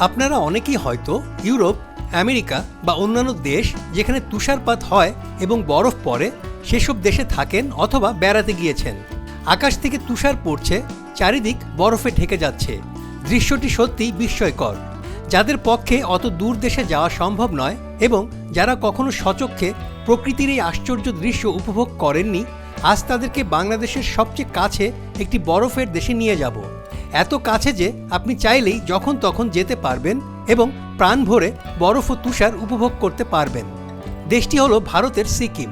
আপনারা অনেকেই হয়তো ইউরোপ, আমেরিকা বা অন্যান্য দেশ যেখানে তুষারপাত হয় এবং বরফ পড়ে, সেসব দেশে থাকেন অথবা বেড়াতে গিয়েছেন। আকাশ থেকে তুষার পড়ছে, চারিদিক বরফে ঢেকে যাচ্ছে। দৃশ্যটি সত্যিই বিস্ময়কর। যাদের পক্ষে অত দূর দেশে যাওয়া সম্ভব নয় এবং যারা কখনো সচক্ষে প্রকৃতির এই আশ্চর্য দৃশ্য উপভোগ করেননি, আজ তাদেরকে বাংলাদেশের সবচেয়ে কাছে একটি বরফের দেশে নিয়ে যাব। এত কাছে যে আপনি চাইলেই যখন তখন যেতে পারবেন এবং প্রাণ ভরে বরফ ও তুষার উপভোগ করতে পারবেন। দেশটি হলো ভারতের সিকিম,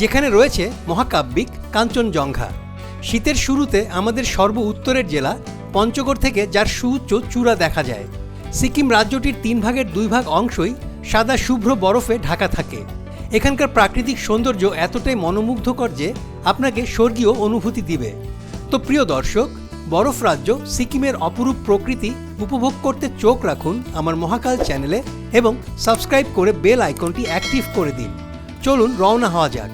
যেখানে রয়েছে মহাকাব্যিক কাঞ্চনজঙ্ঘা। শীতের শুরুতে আমাদের সর্ব উত্তরের জেলা পঞ্চগড় থেকে যার সুউচ্চ চূড়া দেখা যায়। সিকিম রাজ্যটির তিন ভাগের দুই ভাগ অংশই সাদা শুভ্র বরফে ঢাকা থাকে। এখানকার প্রাকৃতিক সৌন্দর্য এতটাই মনোমুগ্ধকর যে আপনাকে স্বর্গীয় অনুভূতি দিবে। তো প্রিয় দর্শক বরফ রাজ্য সিকিমের অপরূপ প্রকৃতি উপভোগ করতে চোখ রাখুন আমার মহাকাল চ্যানেলে এবং সাবস্ক্রাইব করে বেল আইকনটি অ্যাক্টিভ করে দিন। চলুন রওনা হওয়া যাক।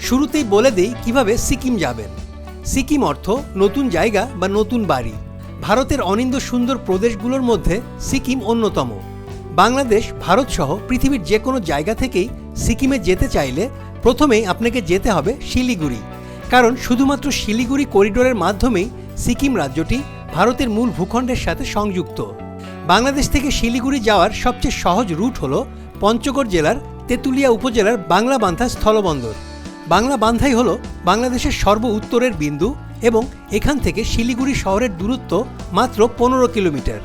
শুরুতেই বলে দেই কীভাবে সিকিম যাবেন। সিকিম অর্থ নতুন জায়গা বা নতুন বাড়ি। ভারতের অনিন্দ সুন্দর প্রদেশগুলোর মধ্যে সিকিম অন্যতম। বাংলাদেশ, ভারত সহ পৃথিবীর যে কোনো জায়গা থেকেই সিকিমে যেতে চাইলে প্রথমেই আপনাকে যেতে হবে শিলিগুড়ি। কারণ শুধুমাত্র শিলিগুড়ি করিডোরের মাধ্যমেই সিকিম রাজ্যটি ভারতের মূল ভূখণ্ডের সাথে সংযুক্ত। বাংলাদেশ থেকে শিলিগুড়ি যাওয়ার সবচেয়ে সহজ রুট হল পঞ্চগড় জেলার তেঁতুলিয়া উপজেলার বাংলা বান্ধা স্থলবন্দর। বাংলা বান্ধাই হল বাংলাদেশের সর্ব উত্তরের বিন্দু এবং এখান থেকে শিলিগুড়ি শহরের দূরত্ব মাত্র পনেরো কিলোমিটার।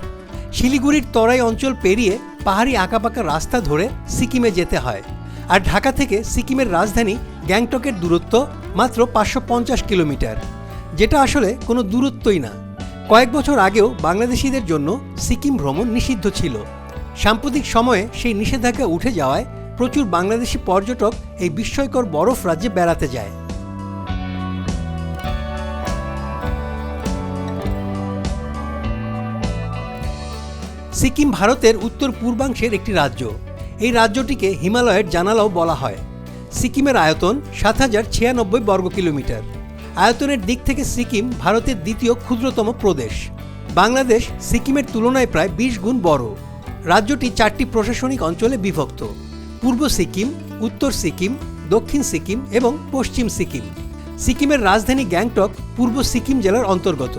শিলিগুড়ির তরাই অঞ্চল পেরিয়ে পাহাড়ি আঁকাপাকা রাস্তা ধরে সিকিমে যেতে হয়। আর ঢাকা থেকে সিকিমের রাজধানী গ্যাংটকের দূরত্ব মাত্র পাঁচশো পঞ্চাশ কিলোমিটার, যেটা আসলে কোনো দূরত্বই না। কয়েক বছর আগেও বাংলাদেশিদের জন্য সিকিম ভ্রমণ নিষিদ্ধ ছিল। সাম্প্রতিক সময়ে সেই নিষেধাজ্ঞা উঠে যাওয়ায় প্রচুর বাংলাদেশি পর্যটক এই বিস্ময়কর বরফ রাজ্যে বেড়াতে যায়। সিকিম ভারতের উত্তর পূর্বাংশের একটি রাজ্য। এই রাজ্যটিকে হিমালয়ের জানালাও বলা হয়। সিকিমের আয়তন সাত হাজার ছিয়ানব্বই বর্গ কিলোমিটার। আয়তনের দিক থেকে সিকিম ভারতের দ্বিতীয় ক্ষুদ্রতম প্রদেশ। বাংলাদেশ সিকিমের তুলনায় প্রায় বিশ গুণ বড়। রাজ্যটি চারটি প্রশাসনিক অঞ্চলে বিভক্ত। পূর্ব সিকিম, উত্তর সিকিম, দক্ষিণ সিকিম এবং পশ্চিম সিকিম। সিকিমের রাজধানী গ্যাংটক পূর্ব সিকিম জেলার অন্তর্গত।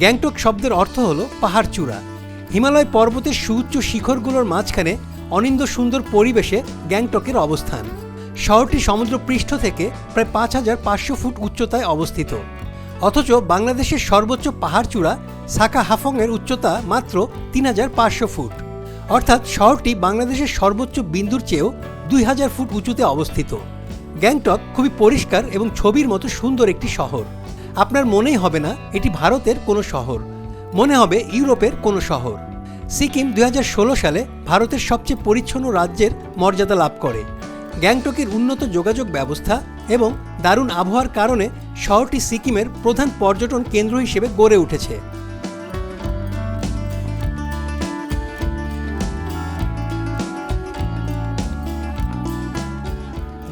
গ্যাংটক শব্দের অর্থ হল পাহাড় চূড়া হিমালয় পর্বতের সুউচ্চ শিখরগুলোর মাঝখানে অনিন্দ সুন্দর পরিবেশে গ্যাংটকের অবস্থান। শহরটি সমুদ্রপৃষ্ঠ থেকে প্রায় পাঁচ হাজার পাঁচশো ফুট উচ্চতায় অবস্থিত। অথচ বাংলাদেশের সর্বোচ্চ পাহাড়চূড়া সাকা হাফংয়ের উচ্চতা মাত্র তিন হাজার পাঁচশো ফুট। অর্থাৎ শহরটি বাংলাদেশের সর্বোচ্চ বিন্দুর চেয়েও দুই হাজার ফুট উঁচুতে অবস্থিত। গ্যাংটক খুবই পরিষ্কার এবং ছবির মতো সুন্দর একটি শহর। আপনার মনেই হবে না, এটি ভারতের কোনো শহর। মনে হবে ইউরোপের কোনো শহর। সিকিম দুই হাজার ষোলো সালে ভারতের সবচেয়ে পরিচ্ছন্ন রাজ্যের মর্যাদা লাভ করে। গ্যাংটকের উন্নত যোগাযোগ ব্যবস্থা এবং দারুণ আবহাওয়ার কারণে শহরটি সিকিমের প্রধান পর্যটন কেন্দ্র হিসেবে গড়ে উঠেছে।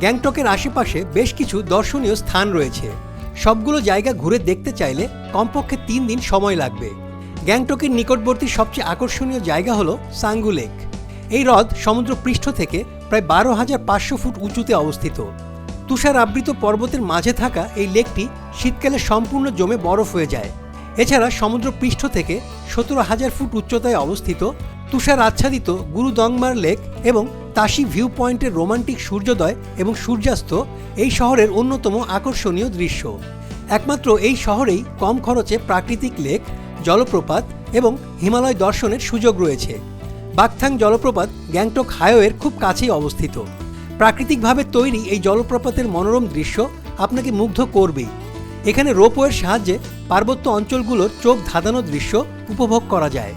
গ্যাংটকের আশেপাশে বেশ কিছু দর্শনীয় স্থান রয়েছে। সবগুলো জায়গা ঘুরে দেখতে চাইলে কমপক্ষে তিন দিন সময় লাগবে। গ্যাংটকের নিকটবর্তী সবচেয়ে আকর্ষণীয় জায়গা হল সাঙ্গু লেক। এই হ্রদ সমুদ্র পৃষ্ঠ থেকে প্রায় বারো হাজার পাঁচশো ফুট উঁচুতে অবস্থিত। তুষার আবৃত পর্বতের মাঝে থাকা এই লেকটি শীতকালে সম্পূর্ণ জমে বরফ হয়ে যায়। এছাড়া সমুদ্র পৃষ্ঠ থেকে সতেরো হাজার ফুট উচ্চতায় অবস্থিত তুষার আচ্ছাদিত গুরুদংমার লেক এবং তাসি ভিউ পয়েন্টের রোমান্টিক সূর্যোদয় এবং সূর্যাস্ত এই শহরের অন্যতম আকর্ষণীয় দৃশ্য। একমাত্র এই শহরেই কম খরচে প্রাকৃতিক লেক জলপ্রপাত এবং হিমালয় দর্শনের সুযোগ রয়েছে। বাকথাং জলপ্রপাত গ্যাংটক হাইওয়ের খুব কাছেই অবস্থিত। প্রাকৃতিকভাবে তৈরি এই জলপ্রপাতের মনোরম দৃশ্য আপনাকে মুগ্ধ করবেই এখানে রোপওয়ের সাহায্যে পার্বত্য অঞ্চলগুলোর চোখ ধাঁধানো দৃশ্য উপভোগ করা যায়।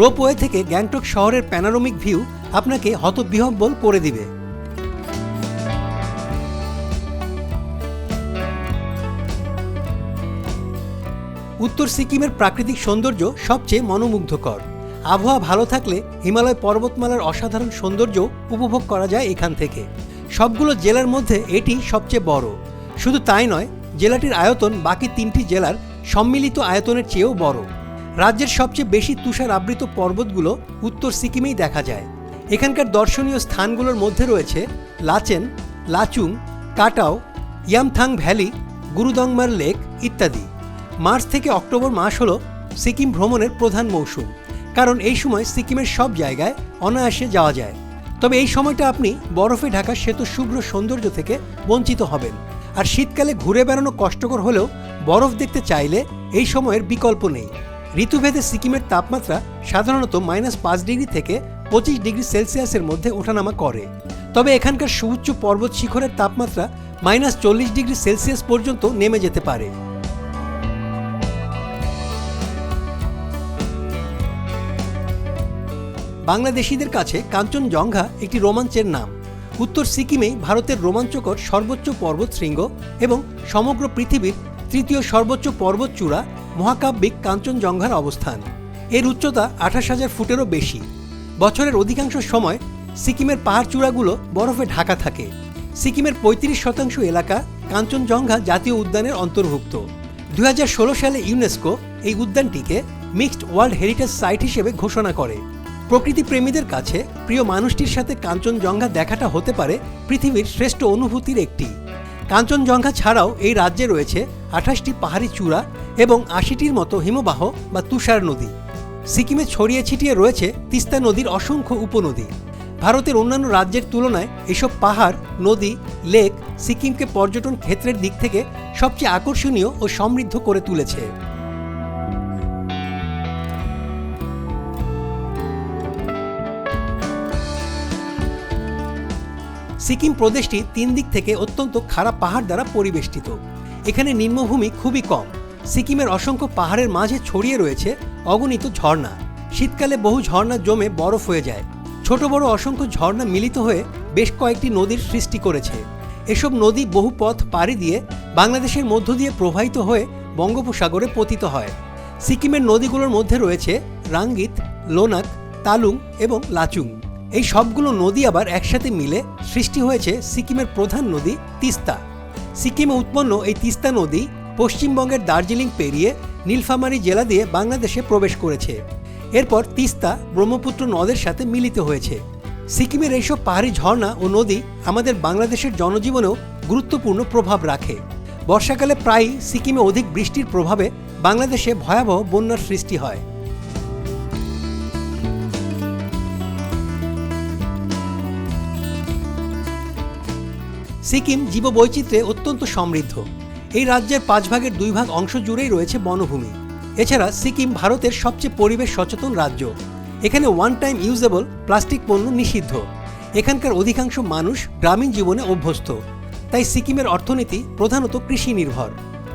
রোপওয়ে থেকে গ্যাংটক শহরের প্যানারোমিক ভিউ আপনাকে হতবিহব্বল করে দিবে। উত্তর সিকিমের প্রাকৃতিক সৌন্দর্য সবচেয়ে মনোমুগ্ধকর। আবহাওয়া ভালো থাকলে হিমালয় পর্বতমালার অসাধারণ সৌন্দর্য উপভোগ করা যায় এখান থেকে। সবগুলো জেলার মধ্যে এটি সবচেয়ে বড়। শুধু তাই নয়, জেলাটির আয়তন বাকি তিনটি জেলার সম্মিলিত আয়তনের চেয়েও বড়। রাজ্যের সবচেয়ে বেশি তুষার আবৃত পর্বতগুলো উত্তর সিকিমেই দেখা যায়। এখানকার দর্শনীয় স্থানগুলোর মধ্যে রয়েছে লাচেন, লাচুং, কাটাও, ইয়ামথাং ভ্যালি, গুরুদংমার লেক ইত্যাদি। মার্চ থেকে অক্টোবর মাস হল সিকিম ভ্রমণের প্রধান মৌসুম, কারণ এই সময় সিকিমের সব জায়গায় অনায়াসে যাওয়া যায়। তবে এই সময়টা আপনি বরফে ঢাকা শ্বেত শুভ্র সৌন্দর্য থেকে বঞ্চিত হবেন, আর শীতকালে ঘুরে বেড়ানো কষ্টকর হলেও বরফ দেখতে চাইলে এই সময়ের বিকল্প নেই। ঋতুভেদে সিকিমের তাপমাত্রা সাধারণত মাইনাস পাঁচ ডিগ্রি থেকে পঁচিশ ডিগ্রি সেলসিয়াসের মধ্যে ওঠানামা করে। তবে এখানকার সুউচ্চ পর্বত শিখরের তাপমাত্রা মাইনাস চল্লিশ ডিগ্রি সেলসিয়াস পর্যন্ত নেমে যেতে পারে। বাংলাদেশিদের কাছে কাঞ্চনজঙ্ঘা একটি রোমাঞ্চের নাম। উত্তর সিকিমেই ভারতের রোমাঞ্চকর সর্বোচ্চ পর্বত শৃঙ্গ এবং সমগ্র পৃথিবীর তৃতীয় সর্বোচ্চ পর্বতচূড়া মহাকাব্যিক কাঞ্চনজঙ্ঘার অবস্থান। এর উচ্চতা আঠাশ হাজার ফুটেরও বেশি। বছরের অধিকাংশ সময় সিকিমের পাহাড়চূড়াগুলো বরফে ঢাকা থাকে। সিকিমের পঁয়ত্রিশ শতাংশ এলাকা কাঞ্চনজঙ্ঘা জাতীয় উদ্যানের অন্তর্ভুক্ত। দু হাজার ষোলো সালে ইউনেস্কো এই উদ্যানটিকে মিক্সড ওয়ার্ল্ড হেরিটেজ সাইট হিসেবে ঘোষণা করে। প্রকৃতি প্রেমীদের কাছে প্রিয় মানুষটির সাথে কাঞ্চনজঙ্ঘা দেখাটা হতে পারে পৃথিবীর শ্রেষ্ঠ অনুভূতির একটি। কাঞ্চনজঙ্ঘা ছাড়াও এই রাজ্যে রয়েছে আঠাশটি পাহাড়ি চূড়া এবং আশিটির মতো হিমবাহ বা তুষার নদী। সিকিমে ছড়িয়ে ছিটিয়ে রয়েছে তিস্তা নদীর অসংখ্য উপনদী। ভারতের অন্যান্য রাজ্যের তুলনায় এসব পাহাড়, নদী, লেক সিকিমকে পর্যটন ক্ষেত্রের দিক থেকে সবচেয়ে আকর্ষণীয় ও সমৃদ্ধ করে তুলেছে। সিকিম প্রদেশটি তিন দিক থেকে অত্যন্ত খারাপ পাহাড় দ্বারা পরিবেষ্টিত। এখানে নিম্নভূমি খুবই কম। সিকিমের অসংখ্য পাহাড়ের মাঝে ছড়িয়ে রয়েছে অগণিত ঝর্ণা। শীতকালে বহু ঝর্ণা জমে বরফ হয়ে যায়। ছোট বড় অসংখ্য ঝর্ণা মিলিত হয়ে বেশ কয়েকটি নদীর সৃষ্টি করেছে। এসব নদী বহু পথ পাড়ি দিয়ে বাংলাদেশের মধ্য দিয়ে প্রবাহিত হয়ে বঙ্গোপসাগরে পতিত হয়। সিকিমের নদীগুলোর মধ্যে রয়েছে রাঙ্গিত, লোনাক, তালুং এবং লাচুং। এই সবগুলো নদী আবার একসাথে মিলে সৃষ্টি হয়েছে সিকিমের প্রধান নদী তিস্তা। সিকিমে উৎপন্ন এই তিস্তা নদী পশ্চিমবঙ্গের দার্জিলিং পেরিয়ে নীলফামারী জেলা দিয়ে বাংলাদেশে প্রবেশ করেছে। এরপর তিস্তা ব্রহ্মপুত্র নদের সাথে মিলিত হয়েছে। সিকিমের এইসব পাহাড়ি ঝর্ণা ও নদী আমাদের বাংলাদেশের জনজীবনেও গুরুত্বপূর্ণ প্রভাব রাখে। বর্ষাকালে প্রায়ই সিকিমে অধিক বৃষ্টির প্রভাবে বাংলাদেশে ভয়াবহ বন্যার সৃষ্টি হয়। সিকিম জীববৈচিত্র্যে অত্যন্ত সমৃদ্ধ। এই রাজ্যের পাঁচ ভাগের দুই ভাগ অংশ জুড়েই রয়েছে বনভূমি। এছাড়া সিকিম ভারতের সবচেয়ে পরিবেশ সচেতন রাজ্য। এখানে ওয়ান টাইম ইউজেবল প্লাস্টিক পণ্য নিষিদ্ধ। এখানকার অধিকাংশ মানুষ গ্রামীণ জীবনে অভ্যস্ত। তাই সিকিমের অর্থনীতি প্রধানত কৃষি নির্ভর।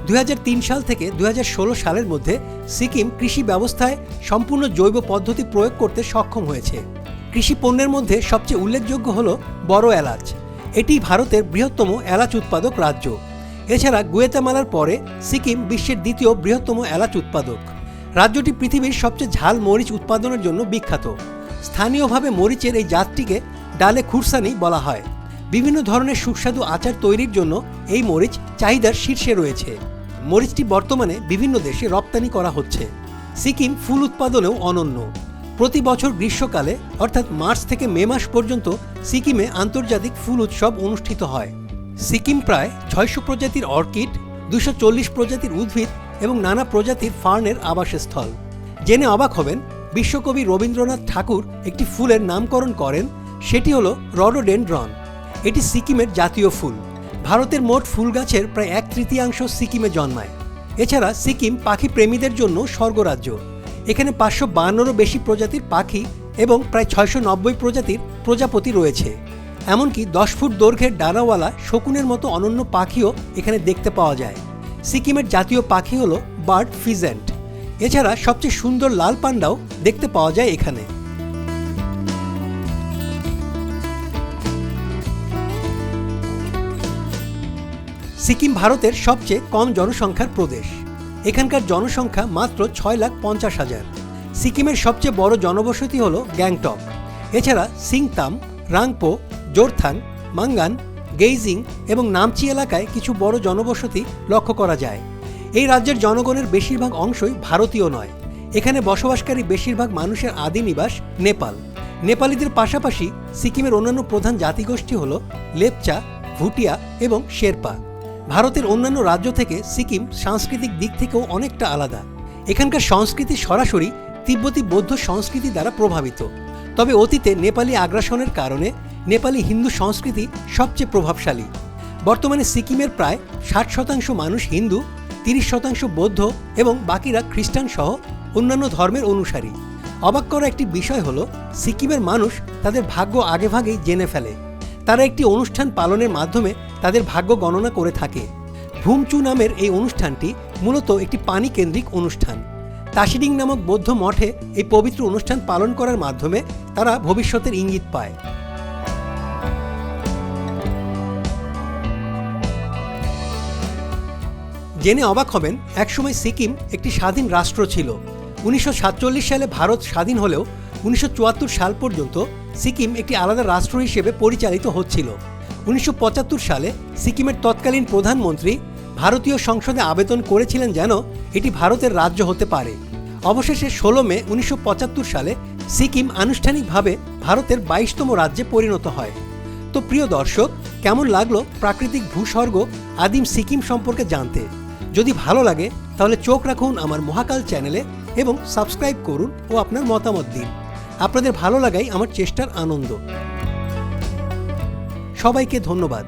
দু হাজার তিন সাল থেকে দু হাজার ষোলো সালের মধ্যে সিকিম কৃষি ব্যবস্থায় সম্পূর্ণ জৈব পদ্ধতি প্রয়োগ করতে সক্ষম হয়েছে। কৃষি পণ্যের মধ্যে সবচেয়ে উল্লেখযোগ্য হল বড় এলাচ। এটি ভারতের বৃহত্তম এলাচ উৎপাদক রাজ্য। এছাড়া গুয়েতামালার পরে সিকিম বিশ্বের দ্বিতীয় বৃহত্তম এলাচ উৎপাদক। রাজ্যটি পৃথিবীর সবচেয়ে ঝাল মরিচ উৎপাদনের জন্য বিখ্যাত। স্থানীয়ভাবে মরিচের এই জাতটিকে ডালে খুরসানি বলা হয়। বিভিন্ন ধরনের সুস্বাদু আচার তৈরির জন্য এই মরিচ চাহিদার শীর্ষে রয়েছে। মরিচটি বর্তমানে বিভিন্ন দেশে রপ্তানি করা হচ্ছে। সিকিম ফুল উৎপাদনেও অনন্য। প্রতি বছর গ্রীষ্মকালে, অর্থাৎ মার্চ থেকে মে মাস পর্যন্ত, সিকিমে আন্তর্জাতিক ফুল উৎসব অনুষ্ঠিত হয়। সিকিম প্রায় ছয়শো প্রজাতির অর্কিড, দুশো চল্লিশ প্রজাতির উদ্ভিদ এবং নানা প্রজাতির ফার্নের আবাসস্থল। জেনে অবাক হবেন, বিশ্বকবি রবীন্দ্রনাথ ঠাকুর একটি ফুলের নামকরণ করেন, সেটি হল রডোডেনড্রন। এটি সিকিমের জাতীয় ফুল। ভারতের মোট ফুল গাছের প্রায় এক তৃতীয়াংশ সিকিমে জন্মায়। এছাড়া সিকিম পাখি প্রেমীদের জন্য স্বর্গরাজ্য। এখানে পাঁচশো বান্নরও বেশি প্রজাতির পাখি এবং প্রায় ছয়শো নব্বই প্রজাতির প্রজাপতি রয়েছে। এমনকি দশ ফুট দৈর্ঘ্যের ডানাওয়ালা শকুনের মতো অনন্য পাখিও এখানে দেখতে পাওয়া যায়। সিকিমের জাতীয় পাখি হলো বার্ড ফিজেন্ট। এছাড়া সবচেয়ে সুন্দর লাল পান্ডাও দেখতে পাওয়া যায় এখানে। সিকিম ভারতের সবচেয়ে কম জনসংখ্যার প্রদেশ। এখানকার জনসংখ্যা মাত্র ছয় লাখ পঞ্চাশ হাজার। সিকিমের সবচেয়ে বড় জনবসতি হল গ্যাংটক। এছাড়া সিংতাম, রাংপো, জোরথাং, মাঙ্গান, গেইজিং এবং নামচি এলাকায় কিছু বড় জনবসতি লক্ষ্য করা যায়। এই রাজ্যের জনগণের বেশিরভাগ অংশই ভারতীয় নয়। এখানে বসবাসকারী বেশিরভাগ মানুষের আদি নিবাস নেপাল। নেপালিদের পাশাপাশি সিকিমের অন্যান্য প্রধান জাতিগোষ্ঠী হল লেপচা, ভুটিয়া এবং শেরপা। ভারতের অন্যান্য রাজ্য থেকে সিকিম সাংস্কৃতিক দিক থেকেও অনেকটা আলাদা। এখানকার সংস্কৃতি সরাসরি তিব্বতী বৌদ্ধ সংস্কৃতি দ্বারা প্রভাবিত। তবে অতীতে নেপালি আগ্রাসনের কারণে নেপালি হিন্দু সংস্কৃতি সবচেয়ে প্রভাবশালী। বর্তমানে সিকিমের প্রায় ষাট শতাংশ মানুষ হিন্দু, তিরিশ শতাংশ বৌদ্ধ এবং বাকিরা খ্রিস্টান সহ অন্যান্য ধর্মের অনুসারী। অবাক করা একটি বিষয় হলো, সিকিমের মানুষ তাদের ভাগ্য আগেভাগেই জেনে ফেলে। তারা একটি অনুষ্ঠান পালনের মাধ্যমে তাদের ভাগ্য গণনা করে থাকে। ভুমচু নামের এই অনুষ্ঠানটি মূলত একটি পানি কেন্দ্রিক অনুষ্ঠান। তাসিডিং নামক বৌদ্ধ মঠে এই পবিত্র অনুষ্ঠান পালন করার মাধ্যমে তারা ভবিষ্যতের ইঙ্গিত পায়। জেনে অবাক হবেন, একসময় সিকিম একটি স্বাধীন রাষ্ট্র ছিল। উনিশশো সাতচল্লিশ সালে ভারত স্বাধীন হলেও উনিশশো চুয়াত্তর সাল পর্যন্ত সিকিম একটি আলাদা রাষ্ট্র হিসেবে পরিচালিত হচ্ছিল। উনিশশো পঁচাত্তর সালে সিকিমের তৎকালীন প্রধানমন্ত্রী ভারতীয় সংসদে আবেদন করেছিলেন যেন এটি ভারতের রাজ্য হতে পারে। অবশেষে ষোলো মে উনিশশো পঁচাত্তর সালে সিকিম আনুষ্ঠানিকভাবে ভারতের বাইশতম রাজ্যে পরিণত হয়। তো প্রিয় দর্শক, কেমন লাগল প্রাকৃতিক ভূস্বর্গ আদিম সিকিম সম্পর্কে জানতে? যদি ভালো লাগে, তাহলে চোখ রাখুন আমার মহাকাল চ্যানেলে এবং সাবস্ক্রাইব করুন ও আপনার মতামত দিন। আপনাদের ভালো লাগাই আমার চেষ্টার আনন্দ। সবাইকে ধন্যবাদ।